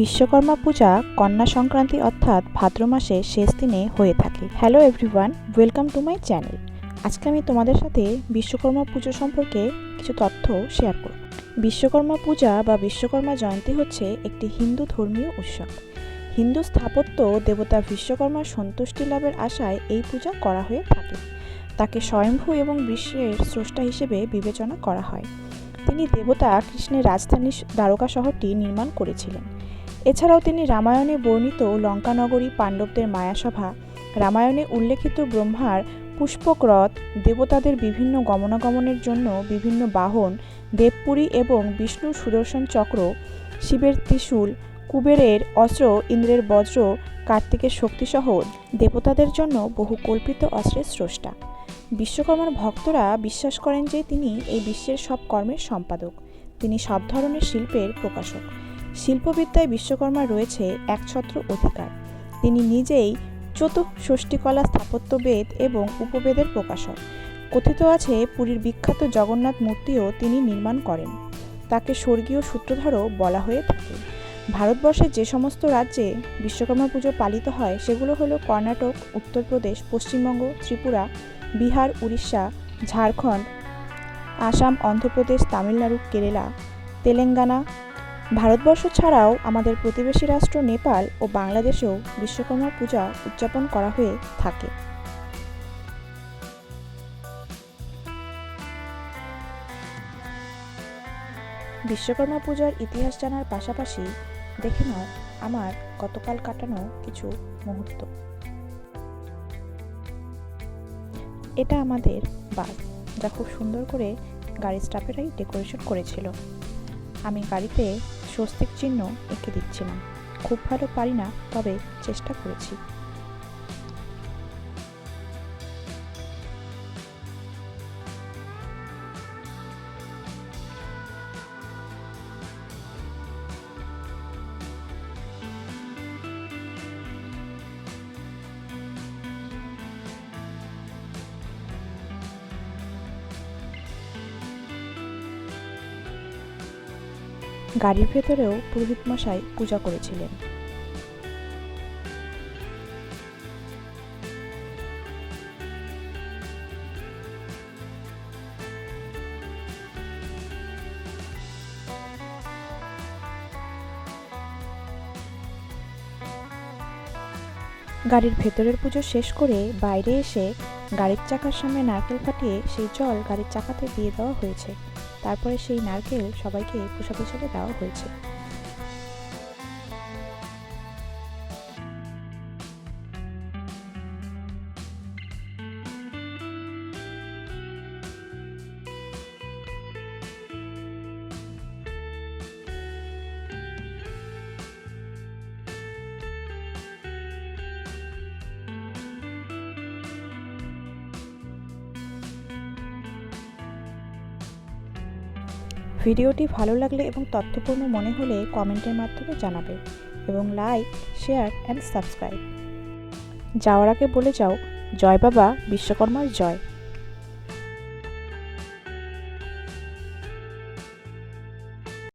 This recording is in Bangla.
বিশ্বকর্মা পূজা কন্যা সংক্রান্তি অর্থাৎ ভাদ্র মাসের শেষ দিনে হয়ে থাকে। Hello everyone welcome to my channel আজকে আমি তোমাদের সাথে বিশ্বকর্মা পুজো সম্পর্কে কিছু তথ্য শেয়ার করব। বিশ্বকর্মা পূজা বা বিশ্বকর্মা জয়ন্তী হচ্ছে একটি হিন্দু ধর্মীয় উৎসব। হিন্দু স্থাপত্য দেবতা বিশ্বকর্মার সন্তুষ্টি লাভের আশায় এই পূজা করা হয়ে থাকে। তাকে স্বয়ংভূ এবং বিশ্বের স্রষ্টা হিসেবে বিবেচনা করা হয়। তিনি দেবতা কৃষ্ণের রাজধানী দ্বারকা শহরটি নির্মাণ করেছিলেন। এছাড়াও তিনি রামায়ণে বর্ণিত লঙ্কানগরী পাণ্ডবদের মায়াসভা, রামায়ণে উল্লেখিত ব্রহ্মার পুষ্পক রথ দেবতাদের বিভিন্ন গমনাগমনের জন্য বিভিন্ন বাহন, দেবপুরী এবং বিষ্ণুর সুদর্শন চক্র, শিবের ত্রিশূল, কুবেরের অস্ত্র, ইন্দ্রের বজ্র, কার্তিকের শক্তিসহ দেবতাদের জন্য বহু কল্পিত অস্ত্রের স্রষ্টা। বিশ্বকর্মার ভক্তরা বিশ্বাস করেন যে তিনি এই বিশ্বের সব কর্মের সম্পাদক। তিনি সব ধরনের শিল্পের প্রকাশক। শিল্পবিদ্যায় বিশ্বকর্মার রয়েছে একছত্র অধিকার। তিনি নিজেই চতুষষ্টিকলা স্থাপত্যবেদ এবং উপবেদের প্রকাশক। কথিত আছে পুরীর বিখ্যাত জগন্নাথ মূর্তিও তিনি নির্মাণ করেন। তাকে স্বর্গীয় সূত্রধারও বলা হয়ে থাকে। ভারতবর্ষের যে সমস্ত রাজ্যে বিশ্বকর্মা পুজো পালিত হয়, সেগুলো হলো কর্ণাটক, উত্তরপ্রদেশ, পশ্চিমবঙ্গ, ত্রিপুরা, বিহার, উড়িষ্যা, ঝাড়খণ্ড, আসাম, অন্ধ্রপ্রদেশ, তামিলনাড়ু, কেরালা, তেলেঙ্গানা ভারতবর্ষ ছাড়াও আমাদের প্রতিবেশী রাষ্ট্র নেপাল ও বাংলাদেশেও বিশ্বকর্মা পূজা উদযাপন করা হয়ে থাকে। বিশ্বকর্মা পূজার ইতিহাস জানার পাশাপাশি দেখে নাও আমার গতকাল কাটানো কিছু মুহূর্ত। এটা আমাদের বাস যা খুব সুন্দর করে গাড়ির স্টাফেরাই ডেকোরেশন করেছিল। আমি গাড়িতে স্বস্তিক চিহ্ন এঁকে দিচ্ছিলাম। খুব ভালো পারি না তবে চেষ্টা করেছি। গাড়ির ভেতরেও পুরোহিত মশাই পূজা করেছিলেন। গাড়ির ভেতরের পুজো শেষ করে বাইরে এসে গাড়ির চাকার সামনে নারকেল ফাটিয়ে সেই জল গাড়ির চাকাতে দিয়ে দেওয়া হয়েছে। তারপরে সেই নারকেল সবাইকে প্রসাদ হিসেবে দেওয়া হয়েছে। ভিডিওটি ভালো লাগলে এবং তথ্যপূর্ণ মনে হলে কমেন্টের মাধ্যমে জানাবে এবং লাইক, শেয়ার অ্যান্ড সাবস্ক্রাইব। যাওয়ার আগে বলে যাও, জয় বাবা, বিশ্বকর্মার জয়।